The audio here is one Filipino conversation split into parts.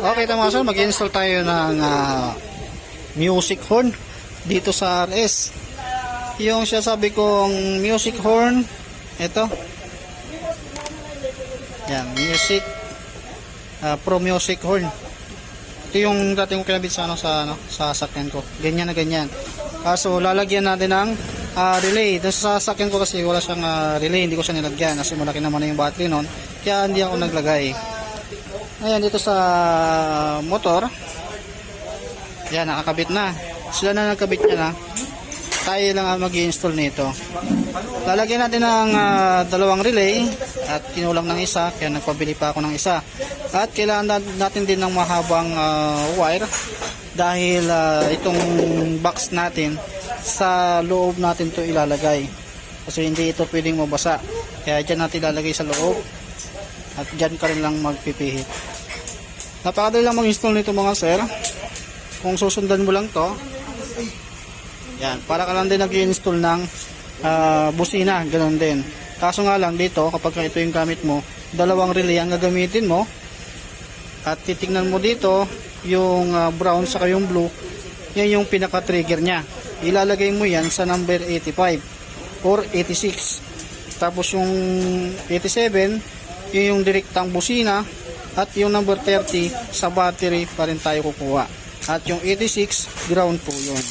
Okay, tama sir. Mag-install tayo ng ah, music horn dito sa RS. Yung siya sabi kong music horn, ito. Yan, music ah, pro music horn. Ito yung dating ko kinabit sa ano sa ano sa sasakyan ko. Ganyan na ganyan. Kaso lalagyan natin ng ah, relay. Doon sa sasakyan ko kasi wala siyang ah, relay, hindi ko siya nilagyan kasi malaki naman na yung battery noon. Kaya hindi ako naglagay. Ayan, dito sa motor. Yan, nakakabit na. Sila na nagkabit niya na. Tayo lang ang mag install nito. Lalagyan natin ng ah, dalawang relay at kinulang ng isa, kaya nagpabili pa ako ng isa. At kailangan na- natin din ng mahabang ah, wire dahil ah, itong box natin sa loob natin to ilalagay. Kasi hindi ito pwedeng mabasa. Kaya dyan natin ilalagay sa loob at dyan ka rin lang magpipihit. Napakadali lang mag-install nito mga sir. Kung susundan mo lang to, yan, para ka lang din nag-install ng ah, busina, ganun din. Kaso nga lang dito, kapag ito yung gamit mo, dalawang relay ang gagamitin mo. At titingnan mo dito, yung ah, brown saka yung blue, yan yung pinaka-trigger niya. Ilalagay mo yan sa number 85 or 86. Tapos yung 87, yun yung direktang busina at yung number 30 sa battery pa rin tayo kukuha. At yung 86, ground po yun.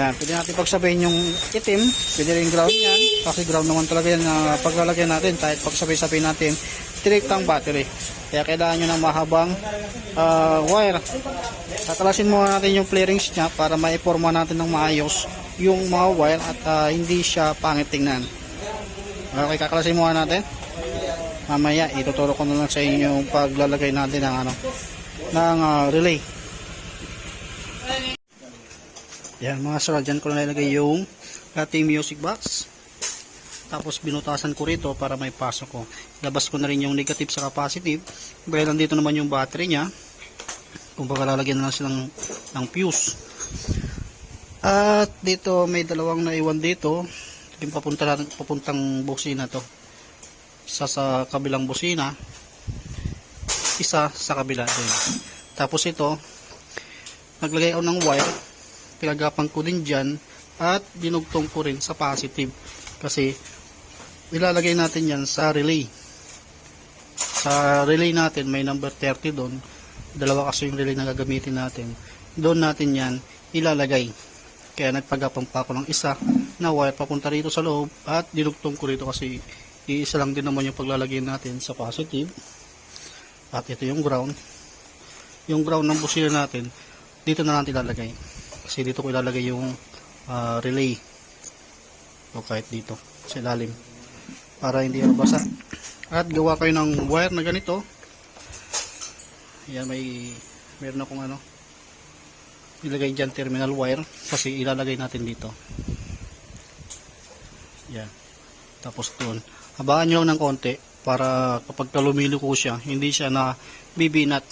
Yan, pwede natin pagsabayin yung itim, pwede rin ground yan, kasi ground naman talaga yan na paglalagyan natin, kahit pagsabay-sabay natin, direktang battery. Kaya kailangan nyo ng mahabang ah, wire. Tatalasin muna natin yung flarings niya para maiporma natin ng maayos yung mga wire at ah, hindi siya pangit tingnan. Okay, kakalasin muna natin. Mamaya, ituturo ko na lang sa inyo yung paglalagay natin ng ano, ng ah, relay. Yan mga sir, dyan ko na nilagay yung ating music box. Tapos binutasan ko rito para may pasok ko. Labas ko na rin yung negative sa positive. Dahil nandito naman yung battery niya. Kung baka lalagyan na lang silang ng fuse. At dito may dalawang naiwan dito. Yung papunta, papuntang busina to. Isa sa kabilang busina. Isa sa kabila din. Tapos ito, naglagay ako ng wire pinagapang ko din dyan at dinugtong ko rin sa positive kasi ilalagay natin yan sa relay sa relay natin may number 30 doon dalawa kasi yung relay na gagamitin natin doon natin yan ilalagay kaya nagpagapang pa ako ng isa na wire papunta rito sa loob at dinugtong ko rito kasi iisa lang din naman yung paglalagay natin sa positive. At ito yung ground. Yung ground ng busina natin dito na natin ilalagay. Kasi dito ko ilalagay yung ah, relay. O kahit dito sa ilalim. Para hindi mabasa. At gawa kayo ng wire na ganito. Yan may meron akong ano ilagay dyan terminal wire. Kasi ilalagay natin dito. Yan tapos doon habakan nyo lang ng konti para kapag lumiligo siya hindi siya na bibinat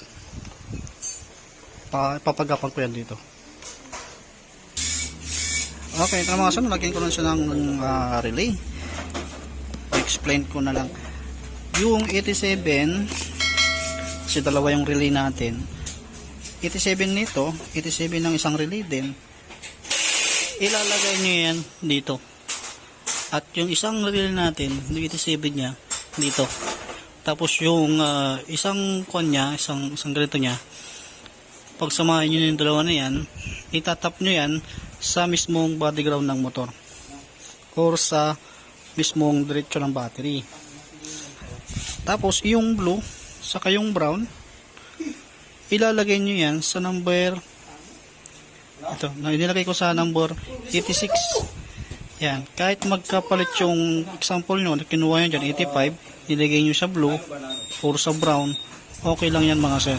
pa, papagapan ko yan dito Okay, ito mga son, lagyan ko lang siya ng ah, relay. Explain ko na lang. Yung 87, kasi dalawa yung relay natin. 87 nito, 87 ng isang relay din. Ilalagay nyo yan dito. At yung isang relay natin, yung 87 niya, dito. Tapos yung ah, isang kon niya, isang, isang ganito niya, pag samahin nyo yung dalawa na yan, itatap nyo yan sa mismong body ground ng motor or sa mismong diretso ng battery. Tapos yung blue saka yung brown ilalagay nyo yan sa number ito, na inilagay ko sa number 86 yan, kahit magkapalit yung example nyo kinuha nyo dyan 85, nilagay nyo sa blue or sa brown okay lang yan mga sir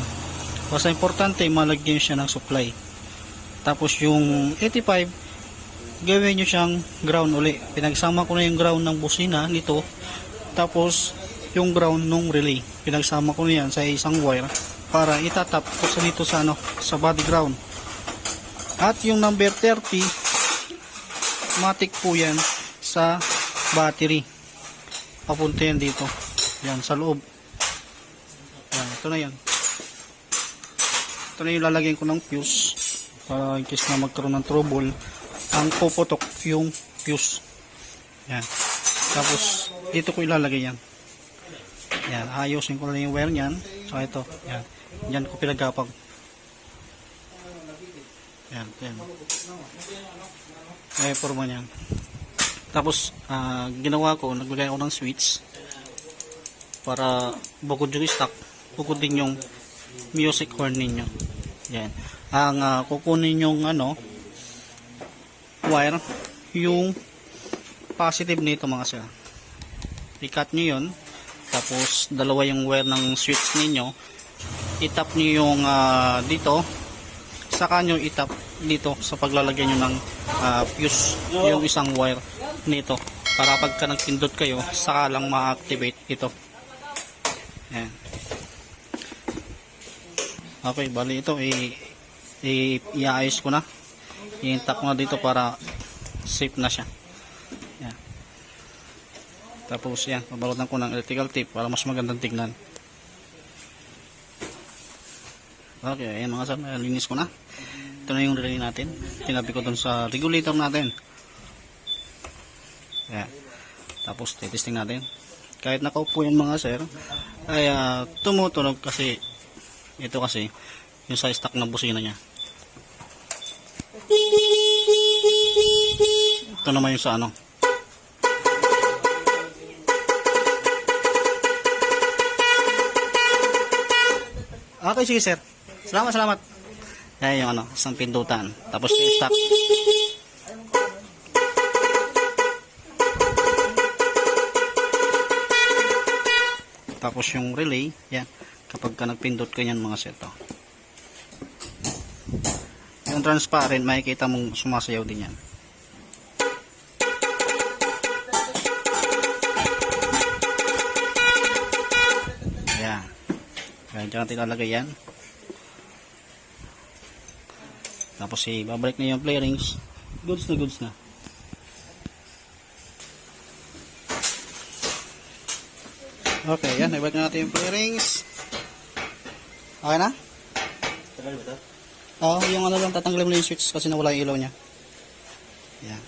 basta importante malagyan nyo siya ng supply tapos yung 85, gawin nyo siyang ground uli. Pinagsama ko na yung ground ng busina nito. Tapos yung ground ng relay. Pinagsama ko na yan sa isang wire para itatap ko sa dito sa ano, sa body ground. At yung number 30, matik po yan sa battery. Papunta yan dito. Yan, sa loob. Yan, ito na yan. ito na yung lalagyan ko ng fuse para in case na magkaroon ng trouble ang puputok yung fuse yan tapos dito ko ilalagay yan yan ayusin ko na yung wire nyan so ito yan yan ko pinagkapag yan yan ay forma niyan. Tapos ah, ginawa ko naglagay ako ng switch para bukod yung stock bukod din yung music horn ninyo. Yan ang ah, kukunin yung ano wire yung positive nito mga sir. I-cut nyo yun. Tapos dalawa yung wire ng switch ninyo. Itap nyo yung ah, dito saka nyo itap dito sa paglalagay nyo ng ah, fuse yung isang wire nito. Para pagka nagpindot kayo saka lang ma-activate ito. Ayan. okay bali ito i, i ko na. I-tap ko na dito para safe na siya. Ayan. tapos yan babalutan ko ng electrical tape para mas magandang tignan. Okay ayan mga sir linis ko na ito na yung relay natin tinabi ko dun sa regulator natin Ayan. Tapos testing natin. Kahit nakaupo yung mga sir, ay ah, tumutunog kasi ito kasi yung sa stock na busina niya. Ito naman yung sa ano. Okay, sige sir. Salamat, salamat. Ayan yung ano, isang pindutan. Tapos yung stock. Tapos yung relay, yan. Kapag ka nagpindot ka yan mga seto. Yung transparent, makikita mong sumasayaw din yan. Yan. Yan, dyan natin ilalagay yan. Tapos eh, babalik na yung play rings. Goods na goods na. Okay, yan. Ibalik na natin yung pairings. Okay na? Tagal ba ito? Oo, yung ano lang, tatanggalin mo na yung switch kasi nawala yung ilaw niya. Yan.